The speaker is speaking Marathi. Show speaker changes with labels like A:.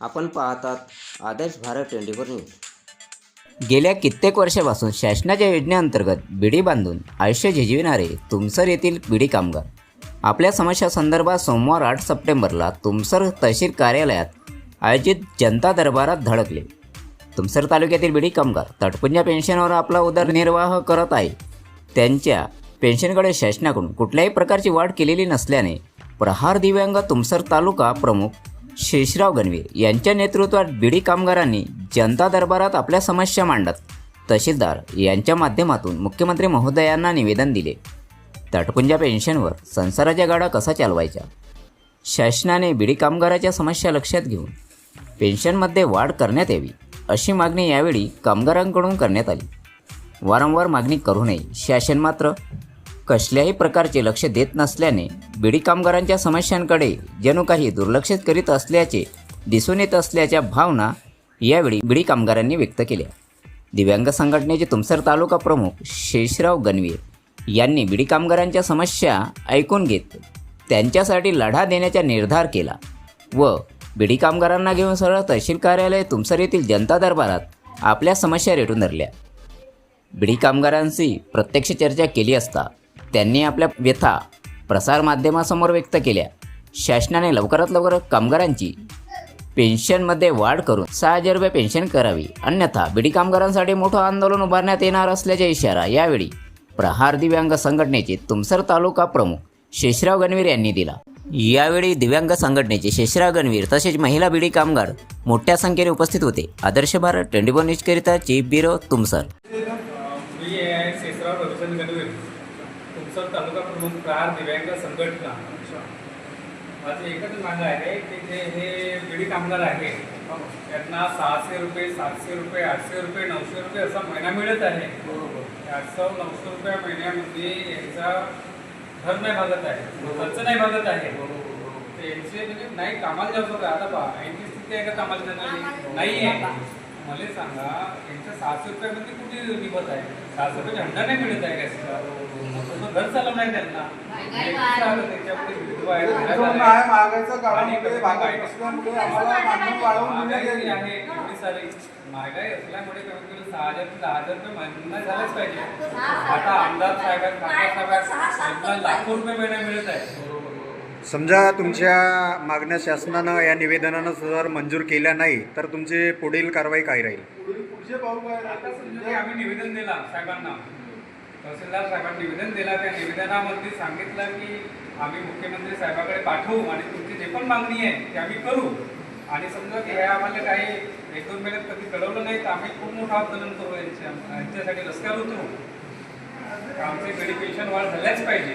A: आपण पाहतात Adarsh Bharat twenty four news.
B: गेल्या कित्येक वर्षापासून शासनाच्या योजनेअंतर्गत बिडी बांधून आयुष्य झिजविणारे तुमसर येथील बिडी कामगार. आपल्या समस्या संदर्भात सोमवार आठ सप्टेंबरला तुमसर तहसील कार्यालयात आयोजित जनता दरबारात धडकले. तुमसर तालुक्यातील बिडी कामगार तटपुंजा पेन्शनवर आपला उदरनिर्वाह करत आहे. त्यांच्या पेन्शनकडे शासनाकडून कुठल्याही प्रकारची वाढ केलेली नसल्याने प्रहार दिव्यांग तुमसर तालुका प्रमुख शेषराव गणवीर यांच्या नेतृत्वात बीडी कामगारांनी जनता दरबारात आपल्या समस्या मांडत तहसीलदार यांच्या माध्यमातून मुख्यमंत्री महोदयांना निवेदन दिले. तटपुंजा पेन्शनवर संसाराच्या गाडा कसा चालवायचा शासनाने बीडी कामगाराच्या समस्या लक्षात घेऊन पेन्शनमध्ये वाढ करण्यात यावी अशी मागणी यावेळी कामगारांकडून करण्यात आली. वारंवार मागणी करूनही शासन मात्र कसल्याही प्रकारचे लक्ष देत नसल्याने बिडी कामगारांच्या समस्यांकडे जणू काही दुर्लक्षित करीत असल्याचे दिसून येत असल्याच्या भावना यावेळी बिडी कामगारांनी व्यक्त केल्या. दिव्यांग संघटनेचे तुमसर तालुका प्रमुख शेषराव गणवीर यांनी बिडी कामगारांच्या समस्या ऐकून घेत त्यांच्यासाठी लढा देण्याचा निर्धार केला व बिडी कामगारांना घेऊन सरळ तहसील कार्यालय तुमसर येथील जनता दरबारात आपल्या समस्या रेटून धरल्या. बिडी कामगारांशी प्रत्यक्ष चर्चा केली असता त्यांनी आपल्या व्यथा प्रसारमाध्यमासमोर व्यक्त केल्या. शासनाने लवकरात लवकर कामगारांची पेन्शनमध्ये वाढ करून सहा हजार रुपये पेन्शन करावी. अन्यथा बिडी कामगारांसाठी मोठं आंदोलन उभारण्यात येणार असल्याचा इशारा यावेळी प्रहार दिव्यांग संघटनेचे तुमसर तालुका प्रमुख शेषराव गणवीर यांनी दिला. यावेळी दिव्यांग संघटनेचे शेषराव गणवीर तसेच महिला बिडी कामगार मोठ्या संख्येने उपस्थित होते. आदर्श भारत ट्वेंटी फोर न्यूजकरिता चीफ ब्युरो तुमसर
C: मी आहे शेषराव रविचंद गणवीर तुमचं तालुका प्रमुख प्रहार दिव्यांग संघटना. माझं एकच मागं आहे की जे हे बिडी कामगार आहे त्यांना सहाशे रुपये सातशे रुपये आठशे रुपये नऊशे रुपये असा महिना मिळत आहे. आठशे नऊशे रुपये महिन्यामध्ये यांचा घर नाही भागत आहे खर्च नाही भागत आहे. त्यांचे म्हणजे नाही कामाला जाऊ शकत. आता पहा यांची स्थिती आहे का कामाला जाण्याची? नाही. आहे मला सांगा यांच्या सहाशे रुपयामध्ये कुठे निघत आहे? सहाशे रुपये हंडा नाही मिळत आहे गॅसचा पूर्ण घर चालवलं नाही त्यांना महागाई-
D: असल्यामुळे
C: कमीत कमी सहा हजार ते दहा हजार रुपये महिना झालेच पाहिजे. आता आमदार साहेब आहेत, खासदार साहेब आहेत, त्यांना लाखो रुपये महिना मिळत आहे.
D: समजा तुमच्या मागण्या शासनानं या निवेदनानं जर मंजूर केल्या नाही तर तुमची पुढील कारवाई काय राहील?
C: आता समजा आम्ही निवेदन दिला साहेबांना तहसीलदार साहेबांना निवेदन दिला त्या निवेदनामध्ये सांगितलं की आम्ही मुख्यमंत्री साहेबाकडे पाठवू आणि तुमची जे पण मागणी आहे ते आम्ही करू. आणि समजा की हे आम्हाला काही एक दोन महिन्यात कधी कळवलं नाही तर आम्ही खूप मोठं आंदोलन करू यांच्या यांच्यासाठी रस्त्यावर उतरू. आमचे गडी वाढ झाल्याच पाहिजे.